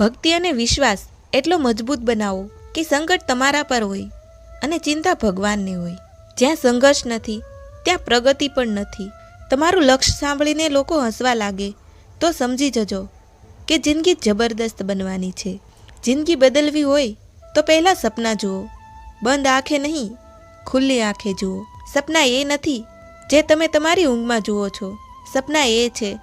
ભક્તિ અને વિશ્વાસ એટલો મજબૂત બનાવો કે સંકટ તમારા પર હોય અને ચિંતા ભગવાનની હોય. જ્યાં સંઘર્ષ નથી, ત્યાં પ્રગતિ પણ નથી. તમારું લક્ષ્ય સાંભળીને લોકો હસવા લાગે, તો સમજી જજો કે જિંદગી જબરદસ્ત બનવાની છે. જિંદગી બદલવી હોય, તો પહેલાં સપના જુઓ. બંધ આંખે નહીં, ખુલ્લી આંખે જુઓ. સપના એ નથી, જે તમે તમારી ઊંઘમાં જુઓ છો. સપના એ છે,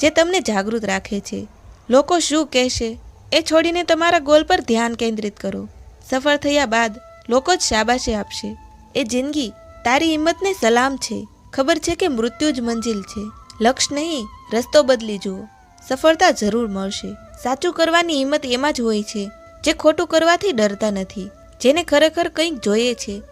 જે તમને જાગૃત રાખે છે. લોકો શું કહેશે? એ છોડીને તમારા ગોલ પર ધ્યાન કેન્દ્રિત કરો. સફળ થયા બાદ લોકો જ શાબાશી આપશે. એ જિંદગી તારી હિંમતને સલામ છે. ખબર છે કે મૃત્યુ જ મંજિલ છે. લક્ષ્ય નહીં, રસ્તો બદલી જુઓ. સફળતા જરૂર મળશે. સાચું કરવાની હિંમત એમાં જ હોય છે. જે ખોટું કરવાથી ડરતા નથી. જેને ખરેખર કંઈક જોઈએ છે,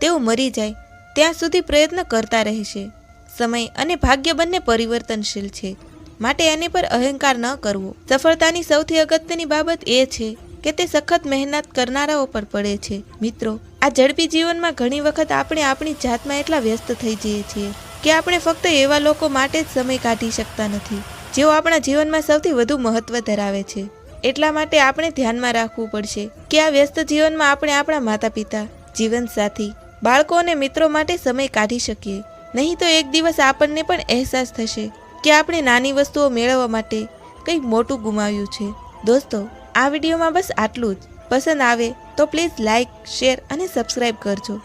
તેઓ મરી જાય. ત્યાં સુધી પ્રયત્ન કરતા રહેશે. સમય અને ભાગ્ય બંને પરિવર્તનશીલ છે. માટે એની પર અહંકાર ન કરવો. સફળતાની સૌથી અગત્યની બાબત એ છે કે તે સખત મહેનત કરનારાઓ પર પડે છે. મિત્રો, આ ઝડપી જીવનમાં ઘણી વખત આપણે આપણી જાતમાં એટલા વ્યસ્ત થઈ જઈએ છીએ કે આપણે ફક્ત એવા લોકો માટે જ સમય કાઢી શકતા નથી, જેઓ આપણા જીવનમાં સૌથી વધુ મહત્વ ધરાવે છે. એટલા માટે આપણે ધ્યાનમાં રાખવું પડશે કે આ વ્યસ્ત જીવનમાં આપણે આપણા માતા પિતા જીવનસાથી, બાળકો અને મિત્રો માટે સમય કાઢી શકીએ. નહીં તો એક દિવસ આપણને પણ અહેસાસ થશે કે આપણે નાની વસ્તુઓ મેળવવા માટે કંઈક મોટું ગુમાવ્યું છે. દોસ્તો, આ વિડીયોમાં બસ આટલું જ. પસંદ આવે તો પ્લીઝ લાઇક શેર અને સબસ્ક્રાઈબ કરજો.